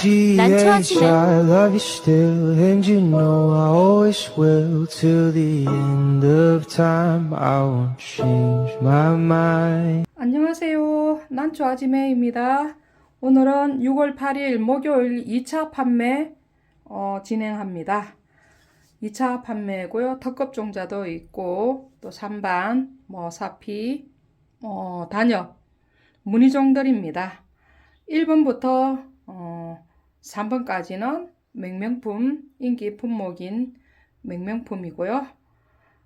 난 G-H, 좋아지네. I love you still, and you know I always will. Till the end of time, I won't change my mind. 안녕하세요. 난초 아지매입니다. 오늘은 6월 8일 목요일 2차 판매 어, 진행합니다. 2차 판매고요.特급 종자도 있고 또 산반, 뭐 사피, 어, 단엽, 문의종들입니다. 1번부터 어, 3번까지는 맹명품, 인기 품목인 맹명품이고요.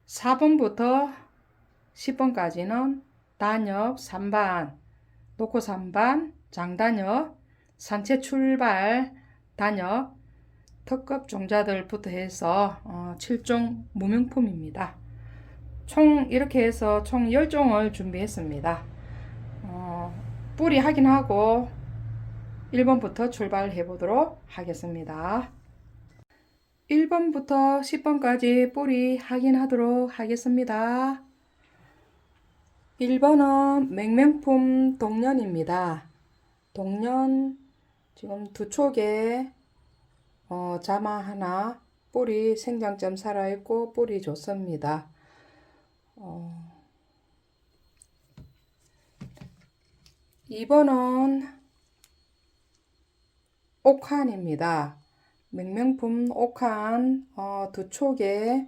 4번부터 10번까지는 단엽, 산반, 노코 산반, 장단엽, 산채 출발, 단엽, 특급 종자들부터 해서 어, 7종 무명품입니다. 총 이렇게 해서 총 10종을 준비했습니다. 어, 뿌리 확인하고 1번부터 출발해 보도록 하겠습니다. 1번부터 10번까지 뿌리 확인하도록 하겠습니다. 1번은 맹명품 동년입니다. 동년 지금 두 촉에 어, 자마 하나 뿌리 생장점 살아있고 뿌리 좋습니다. 어, 2번은 옥환입니다. 맹명품 옥환 어, 두 촉에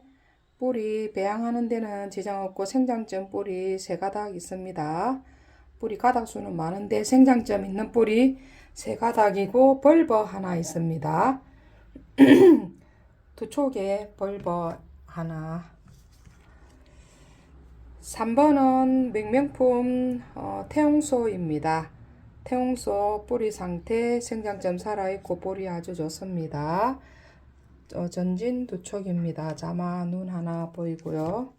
뿌리 배양하는 데는 지장 없고 생장점 뿌리 세 가닥 있습니다. 뿌리 가닥 수는 많은데 생장점 있는 뿌리 세 가닥이고 벌버 하나 있습니다. 두 촉에 벌버 하나. 3번은 맹명품 어, 태용소입니다. 태용소 뿌리 상태 생장점 살아있고 뿌리 아주 좋습니다. 어, 전진 두 촉입니다. 자마 눈 하나 보이고요.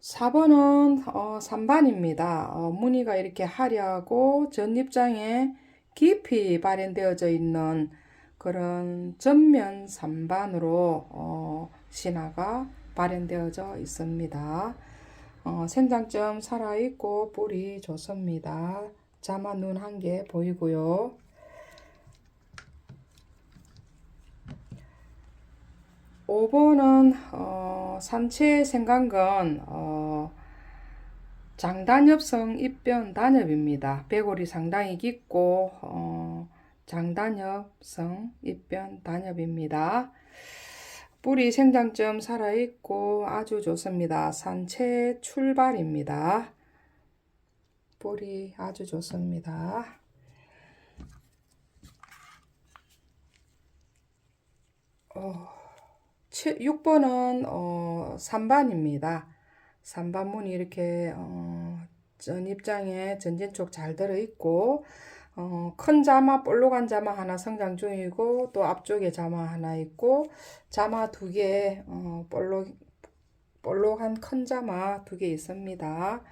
사번은 어, 3반입니다. 어, 무늬가 이렇게 화려하고 전입장에 깊이 발현되어져 있는 그런 전면 3반으로 어, 신화가 발현되어져 있습니다. 어, 생장점 살아있고 뿌리 좋습니다. 자마 눈 한 개 보이고요. 오번은 어, 산채 생강근 어, 장단엽성 입변 단엽입니다. 배골이 상당히 깊고 어, 장단엽성 입변 단엽입니다. 뿌리 생장점 살아있고 아주 좋습니다. 산채 출발입니다. 뿌리 아주 좋습니다. 어, 6번은 어, 3반입니다. 3반 문이 이렇게 어, 전 입장에 전진 쪽 잘 들어있고 어, 큰 자마, 볼록한 자마 하나 성장 중이고 또 앞쪽에 자마 하나 있고 자마 두 개, 어, 볼록, 볼록한 큰 자마 두 개 있습니다.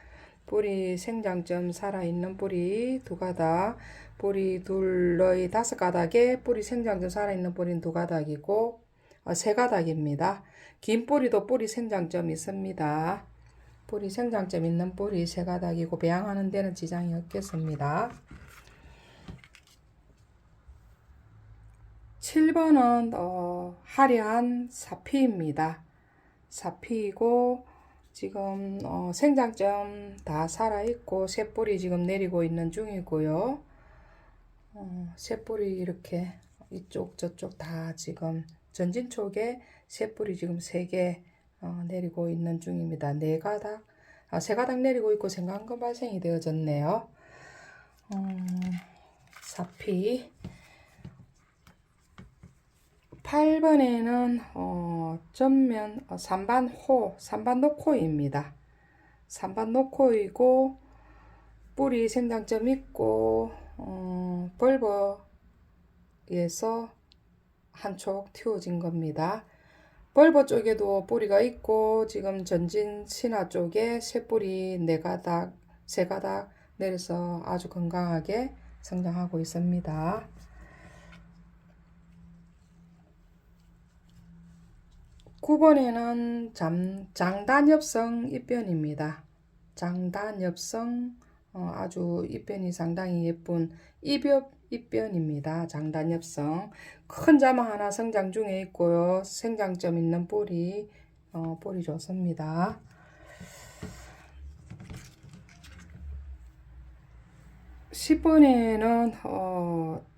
뿌리 생장점 살아있는 뿌리 두 가닥, 뿌리 둘의 다섯 가닥에 뿌리 생장점 살아있는 뿌리는 두 가닥이고 어, 세 가닥입니다. 긴 뿌리도 뿌리 생장점 있습니다. 뿌리 생장점 있는 뿌리 세 가닥이고 배양하는 데는 지장이 없겠습니다. 7번은 어, 화려한 사피입니다. 사피이고 지금 어, 생장점 다 살아있고 새뿌리 지금 내리고 있는 중이고요. 어, 새뿌리 이렇게 이쪽 저쪽 다 지금 전진 쪽에 새뿌리 지금 세개 어, 내리고 있는 중입니다. 네 가닥, 아, 세 가닥 내리고 있고 생강근 발생이 되어졌네요. 음, 사피. 8번에는 어, 전면 어, 3반 호, 3반 노코입니다. 3반 노코이고 뿌리 생장점 있고 어, 벌버에서 한쪽 틔워진 겁니다. 벌버 쪽에도 뿌리가 있고 지금 전진 신화 쪽에 새 뿌리 네 가닥, 세 가닥 내려서 아주 건강하게 성장하고 있습니다. 9번에는 잠, 장단엽성 입변입니다. 장단엽성 어, 아주 입변이 상당히 예쁜 입엽 입변입니다. 장단엽성 큰 자마 하나 성장 중에 있고요. 생장점 있는 뿌리 어, 뿌리 좋습니다. 10번에는 어, 부-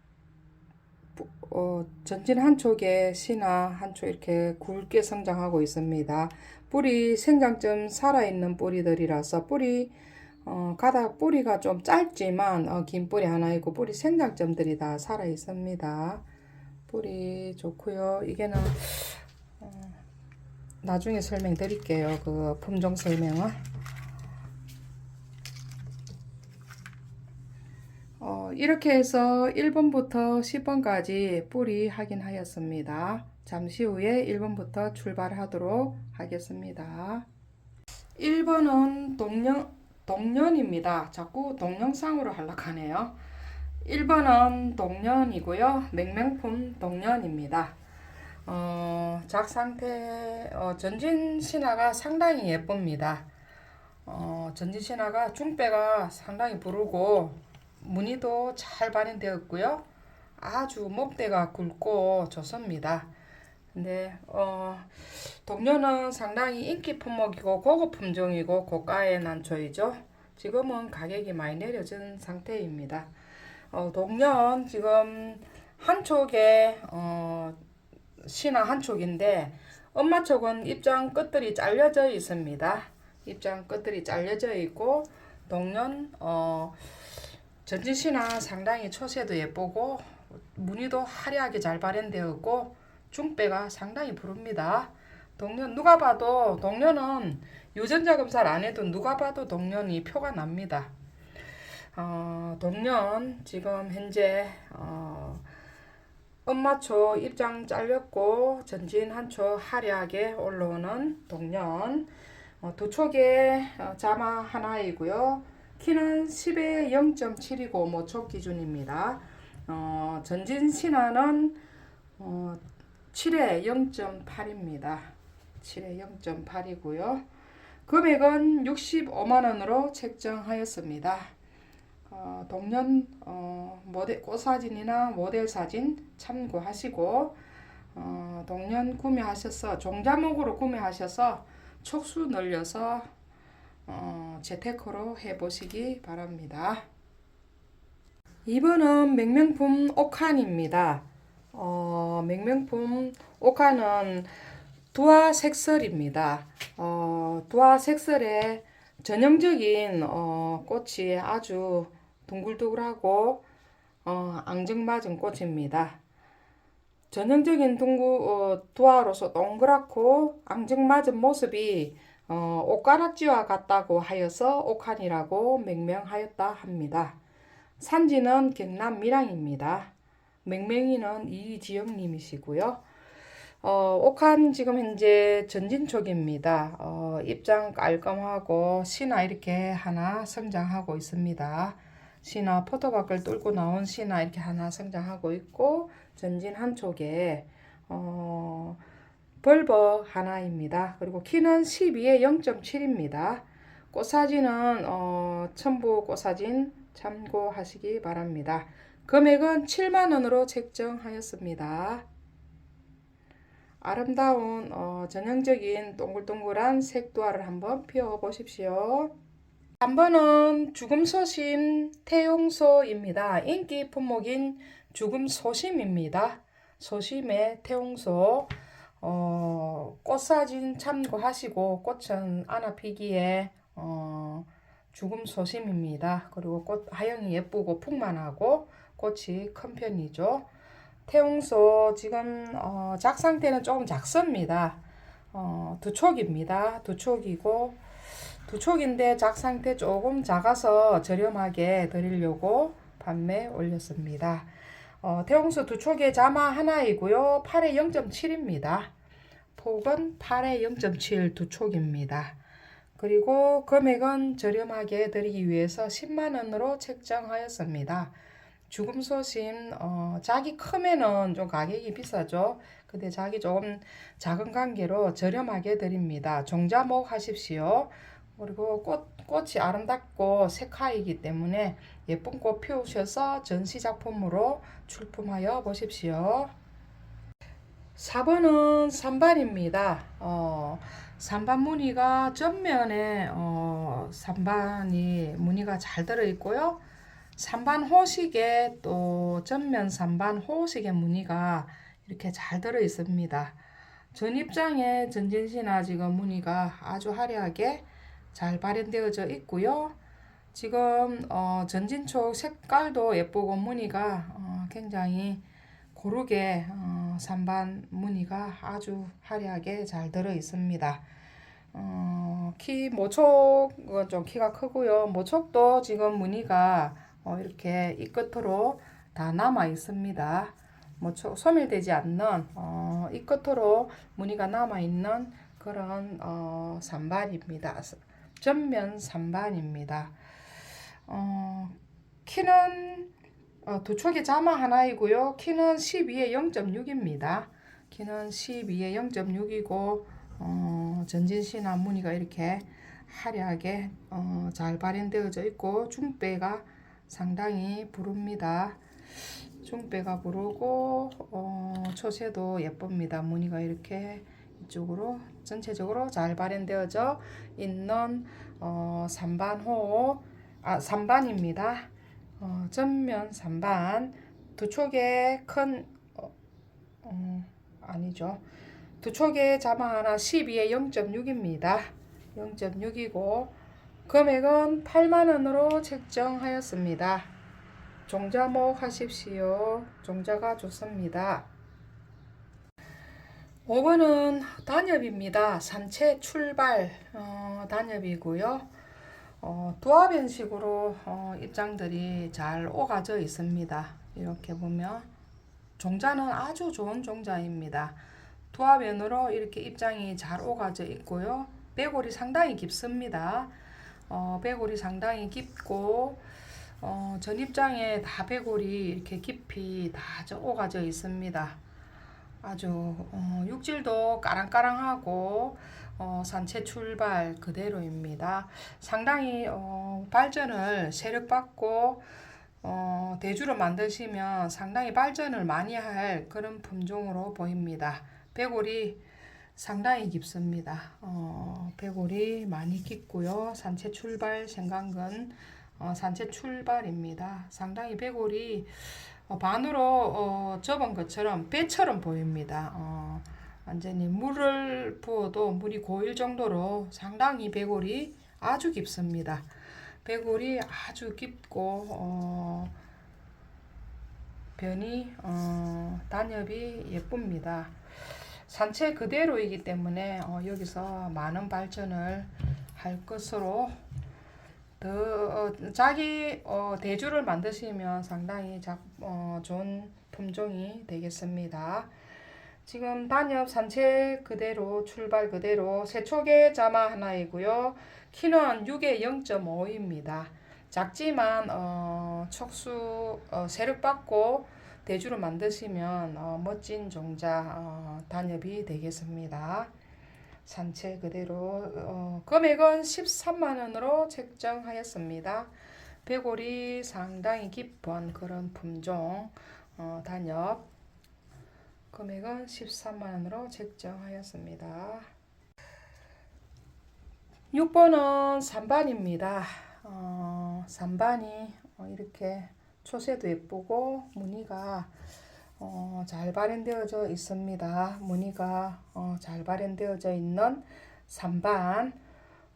어, 전진 한쪽에 씨나 한쪽 이렇게 굵게 성장하고 있습니다. 뿌리 생장점 살아있는 뿌리들이라서 뿌리 어, 가닥 뿌리가 좀 짧지만 어, 긴 뿌리 하나 있고 뿌리 생장점들이 다 살아 있습니다. 뿌리 좋고요. 이게는 어, 나중에 설명드릴게요. 그 품종 설명은. 어, 이렇게 해서 1번부터 10번까지 뿌리 확인하였습니다. 잠시 후에 1번부터 출발하도록 하겠습니다. 1번은 동년, 동년입니다. 자꾸 동영상으로 하려고 하네요. 1번은 동년이고요. 맹명품 동년입니다. 어, 작 상태, 어, 전진 신화가 상당히 예쁩니다. 어, 전진 신화가 중배가 상당히 부르고 무늬도 잘 발현되었고요. 아주 목대가 굵고 좋습니다. 근데 어, 동료는 상당히 인기 품목이고 고급 품종이고 고가의 난초이죠. 지금은 가격이 많이 내려진 상태입니다. 어, 동년 지금 한 촉에 어, 신화 한 촉인데 엄마 촉은 입장 끝들이 잘려져 있습니다. 입장 끝들이 잘려져 있고 동년 어, 전진신화 상당히 초세도 예쁘고 무늬도 화려하게 잘 발현되었고 중배가 상당히 부릅니다. 동년 누가 봐도 동년은 유전자 검사를 안 해도 누가 봐도 동년이 표가 납니다. 어, 동년 지금 현재 어, 엄마초 입장 잘렸고 전진 한초 화려하게 올라오는 동년 어, 두 촉에 어, 자마 하나이고요. 키는 10에 0.7이고 모촉 기준입니다. 어, 전진 신화는 어, 7에 0.8입니다. 7에 0.8이고요. 금액은 65만 원으로 책정하였습니다. 어, 동년 어, 모델 꽃 사진이나 모델 사진 참고하시고 어, 동년 구매하셔서 종자목으로 구매하셔서 촉수 늘려서 어, 재테크로 해보시기 바랍니다. 2번은 맹명품 옥한입니다. 어, 맹명품 옥한은 두화 색설입니다. 어, 두화 색설의 전형적인 어, 꽃이 아주 둥글둥글하고 어, 앙증맞은 꽃입니다. 전형적인 둥구 어, 두화로서 동그랗고 앙증맞은 모습이 어, 옷가락지와 같다고 하여서 옥한이라고 명명하였다 합니다. 산지는 경남 밀양입니다. 맹맹이는 이지영님이시고요. 어, 옥한 지금 현재 전진촉입니다. 어, 입장 깔끔하고 신화 이렇게 하나 성장하고 있습니다. 신화 포토박을 뚫고 나온 신화 이렇게 하나 성장하고 있고 전진 한 쪽에 어, 벌버 하나입니다. 그리고 키는 12에 0.7입니다. 꽃사진은 어, 첨부 꽃사진 참고하시기 바랍니다. 금액은 7만원으로 책정하였습니다. 아름다운 어, 전형적인 동글동글한 색도화를 한번 피워 보십시오. 3번은 죽음소심 태용소입니다. 인기 품목인 죽음소심입니다. 소심의 태용소 어, 꽃 사진 참고하시고 꽃은 안아 피기에 어, 죽음 소심입니다. 그리고 꽃 하영이 예쁘고 풍만하고 꽃이 큰 편이죠. 태웅소 지금 어, 작 상태는 조금 작습니다. 어, 두 촉입니다. 두 촉이고 두 촉인데 작 상태 조금 작아서 저렴하게 드리려고 판매 올렸습니다. 어, 태웅소 두 촉에 자마 하나이고요. 8에 0.7입니다. 폭은 8에 0.7 두 촉입니다. 그리고 금액은 저렴하게 드리기 위해서 10만 원으로 책정하였습니다. 죽음 소심 어, 자기 크면은 좀 가격이 비싸죠. 근데 자기 조금 작은 관계로 저렴하게 드립니다. 종자목 하십시오. 그리고 꽃, 꽃이 아름답고 색화이기 때문에 예쁜 꽃 피우셔서 전시 작품으로 출품하여 보십시오. 4번은 3반입니다. 어, 3반 무늬가 전면에 어, 3반이 무늬가 잘 들어 있고요. 3반 호식에 또 전면 3반 호식의 무늬가 이렇게 잘 들어 있습니다. 전 입장에 전진시나 지금 무늬가 아주 화려하게 잘 발현되어져 있고요. 지금 어, 전진촉 색깔도 예쁘고 무늬가 어, 굉장히 고르게 어, 산반 무늬가 아주 화려하게 잘 들어 있습니다. 어, 키 모촉은 좀 키가 크고요. 모촉도 지금 무늬가 어, 이렇게 이 끝으로 다 남아 있습니다. 모촉 소멸되지 않는 어, 이 끝으로 무늬가 남아 있는 그런 어, 산반입니다. 전면 산반입니다. 어, 키는 어, 두 촉의 자마 하나이고요. 키는 12에 0.6입니다. 키는 12에 0.6이고 어, 전진시나 무늬가 이렇게 화려하게 어, 잘 발현되어져 있고 중배가 상당히 부릅니다. 중배가 부르고 어, 초세도 예쁩니다. 무늬가 이렇게 이쪽으로 전체적으로 잘 발현되어져 있는 어, 3반호 아 3반입니다. 어, 전면 3반 두 촉에 큰 어, 어, 아니죠. 두 촉에 자마 하나 12에 0.6입니다. 0.6이고 금액은 8만 원으로 책정하였습니다. 종자목 하십시오. 종자가 좋습니다. 5번은 단엽입니다. 산채 출발 어, 단엽이고요. 어, 두합연식으로 어, 입장들이 잘 오가져 있습니다. 이렇게 보면 종자는 아주 좋은 종자입니다. 두합연으로 이렇게 입장이 잘 오가져 있고요. 배골이 상당히 깊습니다. 어, 배골이 상당히 깊고 어, 전 입장에 다 배골이 이렇게 깊이 다 저- 오가져 있습니다. 아주 어, 육질도 까랑까랑하고 어, 산채 출발 그대로입니다. 상당히 어, 발전을 세력받고 어, 대주로 만드시면 상당히 발전을 많이 할 그런 품종으로 보입니다. 배골이 상당히 깊습니다. 어, 배골이 많이 깊고요. 산채 출발 생강근 어, 산채 출발입니다. 상당히 배골이 어, 반으로 어, 접은 것처럼 배처럼 보입니다. 어, 완전히 물을 부어도 물이 고일 정도로 상당히 배골이 아주 깊습니다. 배골이 아주 깊고 어, 변이 어, 단엽이 예쁩니다. 산채 그대로이기 때문에 어, 여기서 많은 발전을 할 것으로 더 어, 자기 어, 대주를 만드시면 상당히 작, 어, 좋은 품종이 되겠습니다. 지금 단엽 산채 그대로 출발 그대로 세촉의 자마 하나이고요. 키는 6에 0.5입니다. 작지만 어, 촉수 어, 세력받고 대주로 만드시면 어, 멋진 종자 어, 단엽이 되겠습니다. 산채 그대로 어, 금액은 13만 원으로 책정하였습니다. 배골이 상당히 깊은 그런 품종 어, 단엽 금액은 13만 원으로 책정하였습니다. 6번은 3반입니다. 어, 3반이 어, 이렇게 초세도 예쁘고 무늬가 어, 잘 발현되어져 있습니다. 무늬가 어, 잘 발현되어져 있는 3반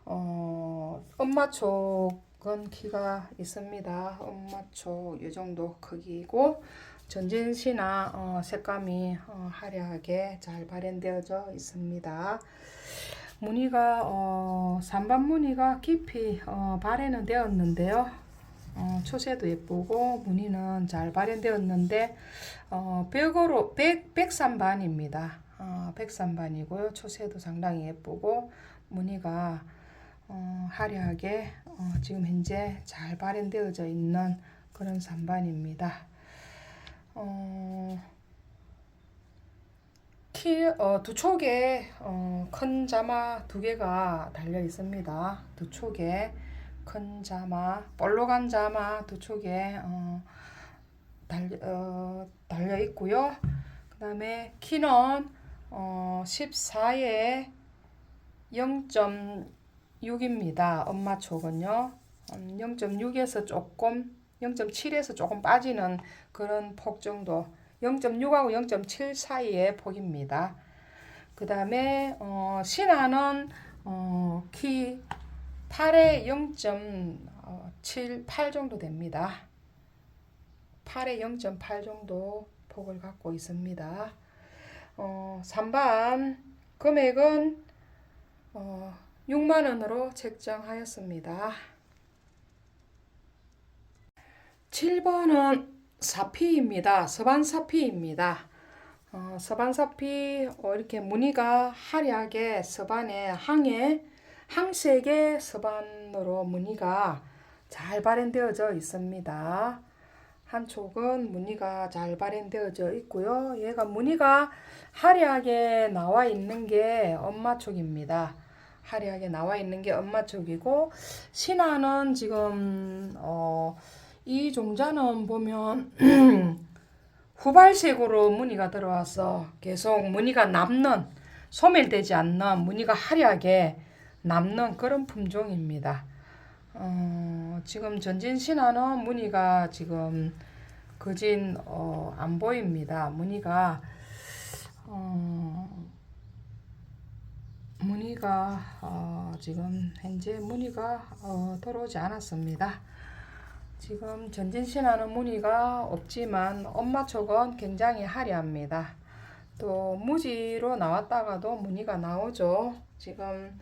어, 엄마촉은 키가 있습니다. 엄마촉 이 정도 크기고 전진시나 어, 색감이 어, 화려하게 잘 발현되어져 있습니다. 무늬가 어, 3반 무늬가 깊이 어, 발현은 되었는데요. 어, 초세도 예쁘고 무늬는 잘 발현되었는데 어, 벽으로 백 백삼반입니다. 어, 백삼반이고요. 초세도 상당히 예쁘고 무늬가 어, 화려하게 어, 지금 현재 잘 발현되어져 있는 그런 산반입니다. 어, 키, 어, 두 촉에 어, 큰 자마 두 개가 달려 있습니다. 두 촉에 큰 자마, 볼록한 자마 두 촉에 어, 달려, 어, 달려 있고요. 그 다음에 키는 어, 14에 0.6입니다. 엄마 촉은요. 0.6에서 조금 0.7에서 조금 빠지는 그런 폭 정도 0.6하고 0.7 사이의 폭입니다. 그 다음에 어, 신화는 어, 키 8에 0.78 정도 됩니다. 8에 0.8 정도 폭을 갖고 있습니다. 어, 3반 금액은 어, 6만 원으로 책정하였습니다. 7번은 사피입니다. 서반사피입니다. 어, 서반사피 어, 이렇게 무늬가 화려하게 서반에 항에 항색의 서반으로 무늬가 잘 발현되어져 있습니다. 한쪽은 무늬가 잘 발현되어져 있고요. 얘가 무늬가 화려하게 나와 있는 게 엄마 쪽입니다. 화려하게 나와 있는 게 엄마 쪽이고 신화는 지금 어, 이 종자는 보면 후발색으로 무늬가 들어와서 계속 무늬가 남는 소멸되지 않는 무늬가 화려하게 남는 그런 품종입니다. 어, 지금 전진 신화는 무늬가 지금 거진 어, 안 보입니다. 무늬가 어, 무늬가 어, 지금 현재 무늬가 어, 들어오지 않았습니다. 지금 전진 신화는 무늬가 없지만 엄마 촉은 굉장히 화려합니다. 또 무지로 나왔다가도 무늬가 나오죠. 지금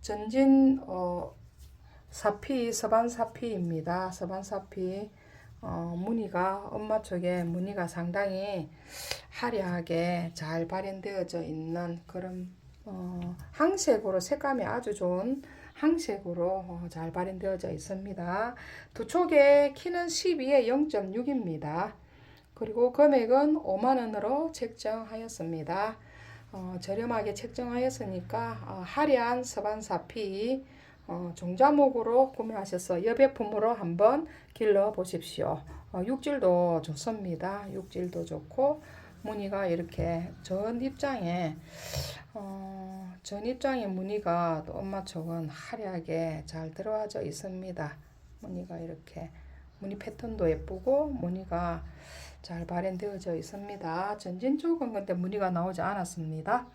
전진 어, 사피 서반 사피입니다. 서반 사피 어, 무늬가 엄마 쪽에 무늬가 상당히 화려하게 잘 발현되어져 있는 그런 어, 항색으로 색감이 아주 좋은 항색으로 어, 잘 발현되어져 있습니다. 두 촉의 키는 12에 0.6입니다. 그리고 금액은 5만원으로 책정하였습니다. 어, 저렴하게 책정하였으니까 어, 화려한 서반사피 어, 종자목으로 구매하셔서 여배품으로 한번 길러 보십시오. 어, 육질도 좋습니다. 육질도 좋고 무늬가 이렇게 전 입장에 어, 전 입장의 무늬가 또 엄마 쪽은 화려하게 잘 들어와져 있습니다. 무늬가 이렇게 무늬 패턴도 예쁘고 무늬가 잘 발현되어져 있습니다. 전진 쪽은 근데 무늬가 나오지 않았습니다.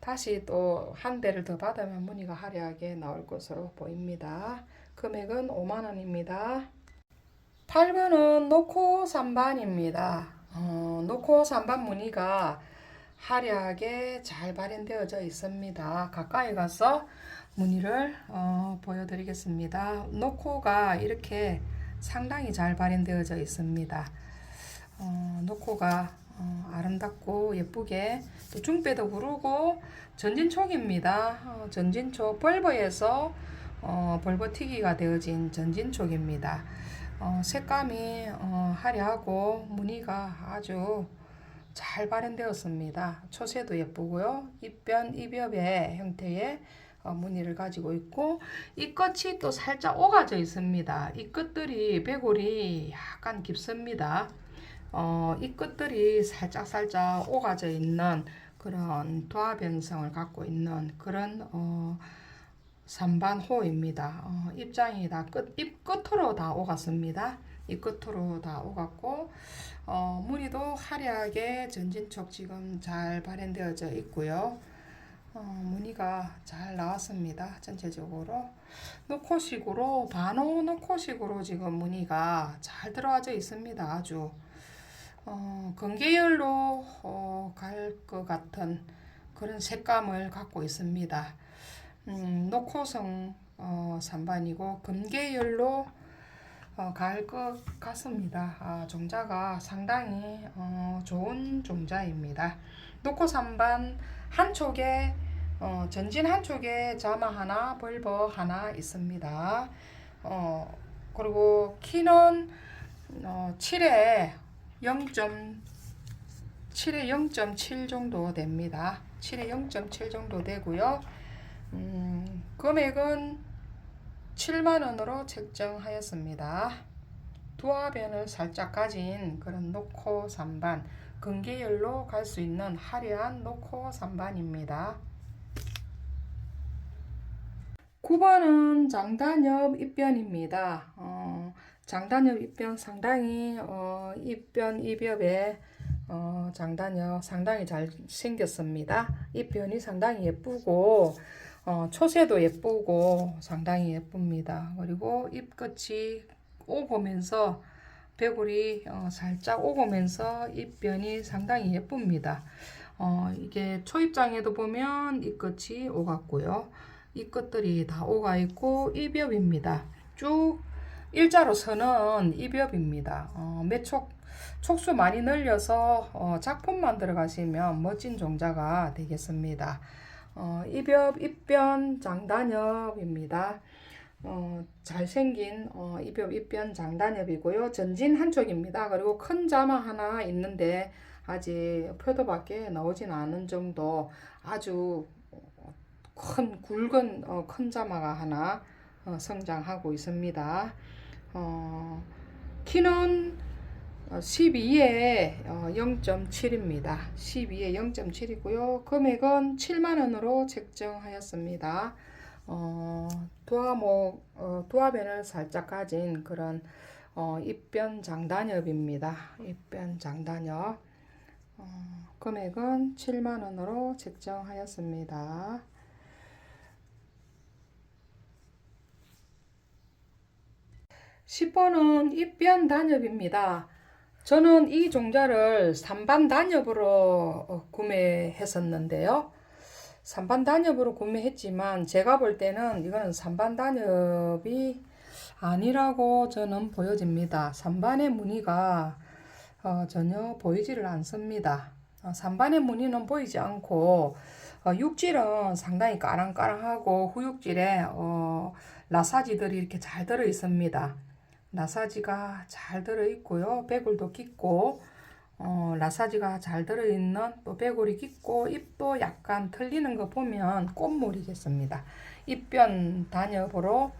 다시 또 한 대를 더 받으면 무늬가 화려하게 나올 것으로 보입니다. 금액은 5만 원입니다. 8번은 노코 3반입니다. 어, 노코 3반 무늬가 화려하게 잘 발현되어져 있습니다. 가까이 가서 무늬를 어, 보여드리겠습니다. 노코가 이렇게 상당히 잘 발현되어져 있습니다. 어, 노코가 어, 아름답고 예쁘게 또 중배도 구르고 전진촉입니다. 어, 전진촉 벌버에서 어, 벌버튀기가 되어진 전진촉입니다. 어, 색감이 어, 화려하고 무늬가 아주 잘 발현되었습니다. 초세도 예쁘고요. 입변, 입엽의 형태의 어, 무늬를 가지고 있고 이 끝이 또 살짝 오가져 있습니다. 이 끝들이 배골이 약간 깊습니다. 어, 이 끝들이 살짝 살짝 오가져 있는 그런 도화변성을 갖고 있는 그런 어, 삼반호입니다. 어, 입장이 다 끝, 입 끝으로 다 오갔습니다. 이 끝으로 다 오갔고 어, 무늬도 화려하게 전진촉 지금 잘 발현되어져 있고요. 어, 무늬가 잘 나왔습니다. 전체적으로 노코식으로 반호 노코식으로 지금 무늬가 잘 들어와져 있습니다. 아주 어, 건계열로 어, 갈것 같은 그런 색감을 갖고 있습니다. 음, 노코성 어, 산반이고 금계열로 어, 갈것 같습니다. 아, 종자가 상당히 어, 좋은 종자입니다. 노코 산반 한쪽에 어, 전진 한쪽에 자마 하나, 벌버 하나 있습니다. 어, 그리고 키는 어, 7에 0. 7에 0.7 정도 됩니다. 7에 0.7 정도 되고요. 음, 금액은 7만 원으로 책정하였습니다. 두화변을 살짝 가진 그런 노코 산반, 근계열로 갈 수 있는 화려한 노코 산반입니다. 9번은 장단엽 입변입니다. 어, 장단엽 입변 상당히 어, 입변 입엽에 어, 장단엽 상당히 잘 생겼습니다. 입변이 상당히 예쁘고 어, 초새도 예쁘고 상당히 예쁩니다. 그리고 입끝이 오고면서 배골이 어, 살짝 오고면서 입변이 상당히 예쁩니다. 어, 이게 초입장에도 보면 입끝이 오갔고요. 입끝들이 다 오가 있고 입엽입니다. 쭉 일자로 서는 입엽입니다. 어, 매촉 촉수 많이 늘려서 어, 작품 만 들어 가시면 멋진 종자가 되겠습니다. 어, 입엽, 입변, 장단엽입니다. 어, 잘생긴 어, 입엽, 입변, 장단엽이고요. 전진 한쪽입니다. 그리고 큰 자마 하나 있는데 아직 표도밖에 나오진 않은 정도 아주 어, 큰 굵은 어, 큰 자마가 하나 어, 성장하고 있습니다. 어, 키는 12에 0.7입니다. 12에 0.7이고요. 금액은 7만 원으로 책정하였습니다. 어, 도화목 어, 도화변을 살짝 가진 그런 어, 입변 장단엽입니다. 입변 장단엽. 어, 금액은 7만 원으로 책정하였습니다. 10번은 입변 단엽입니다. 저는 이 종자를 산반 단엽으로 어, 구매했었는데요. 산반 단엽으로 구매했지만 제가 볼 때는 이거는 산반 단엽이 아니라고 저는 보여집니다. 산반의 무늬가 어, 전혀 보이지를 않습니다. 어, 산반의 무늬는 보이지 않고 어, 육질은 상당히 까랑까랑하고 후육질에 어, 라사지들이 이렇게 잘 들어 있습니다. 라사지가 잘 들어 있고요. 배골도 깊고 어, 라사지가 잘 들어 있는 또 배골이 깊고 잎도 약간 틀리는 거 보면 꽃물이겠습니다. 잎변 단엽으로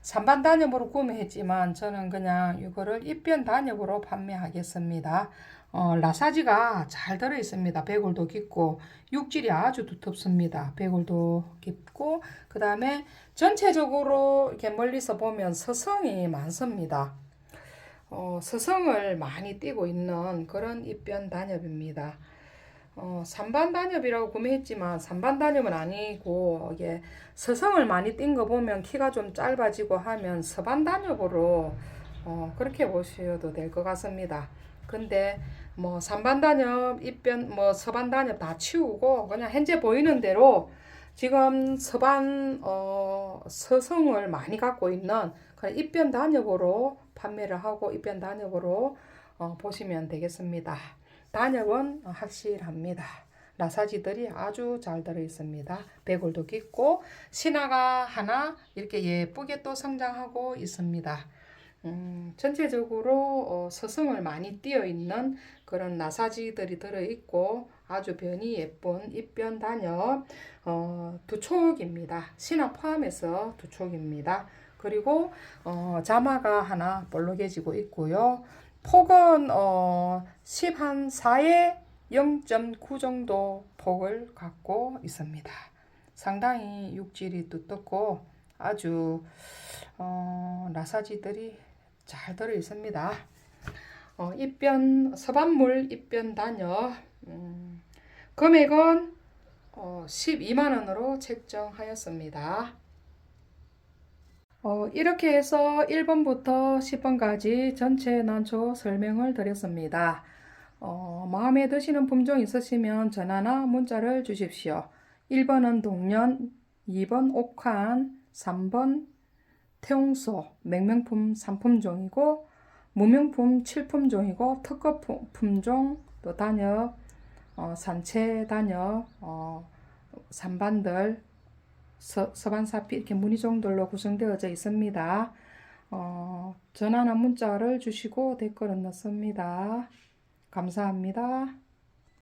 산반 단엽으로 구매했지만 저는 그냥 이거를 잎변 단엽으로 판매하겠습니다. 어, 라사지가 잘 들어 있습니다. 배골도 깊고 육질이 아주 두텁습니다. 배골도 깊고 그 다음에 전체적으로 이렇게 멀리서 보면 서성이 많습니다. 어, 서성을 많이 띠고 있는 그런 잎변 단엽입니다. 어, 산반 단엽이라고 구매했지만 산반 단엽은 아니고 이게 서성을 많이 띈 거 보면 키가 좀 짧아지고 하면 서반 단엽으로 어, 그렇게 보셔도 될 것 같습니다. 근데 뭐 산반 단엽, 입변, 뭐 서반 단엽 다 치우고 그냥 현재 보이는 대로 지금 서반 어, 서성을 많이 갖고 있는 그런 입변 단엽으로 판매를 하고 입변 단엽으로 어, 보시면 되겠습니다. 단엽은 확실합니다. 나사지들이 아주 잘 들어 있습니다. 배골도 깊고 신화가 하나 이렇게 예쁘게 또 성장하고 있습니다. 음, 전체적으로 어, 서성을 많이 띄어 있는 그런 나사지들이 들어 있고 아주 변이 예쁜 입변 단엽 어, 두 촉입니다. 신화 포함해서 두 촉입니다. 그리고 어, 자마가 하나 볼록해지고 있고요. 폭은 어, 10한 4에 0.9 정도 폭을 갖고 있습니다. 상당히 육질이 두텁고 아주 어, 라사지들이 잘 들어 있습니다. 어, 입변 서반물 입변 단여 음, 금액은 어, 12만 원으로 책정하였습니다. 어, 이렇게 해서 1번부터 10번까지 전체 난초 설명을 드렸습니다. 어, 마음에 드시는 품종 있으시면 전화나 문자를 주십시오. 1번은 동년, 2번 옥환, 3번 태용소, 맹명품 3품종이고 무명품 7품종이고 특급 품종, 또 단엽, 어, 산채 단엽, 어, 산반들, 서, 서반사피 이렇게 무늬종들로 구성되어져 있습니다. 어, 전화나 문자를 주시고 댓글은 넣습니다. 감사합니다.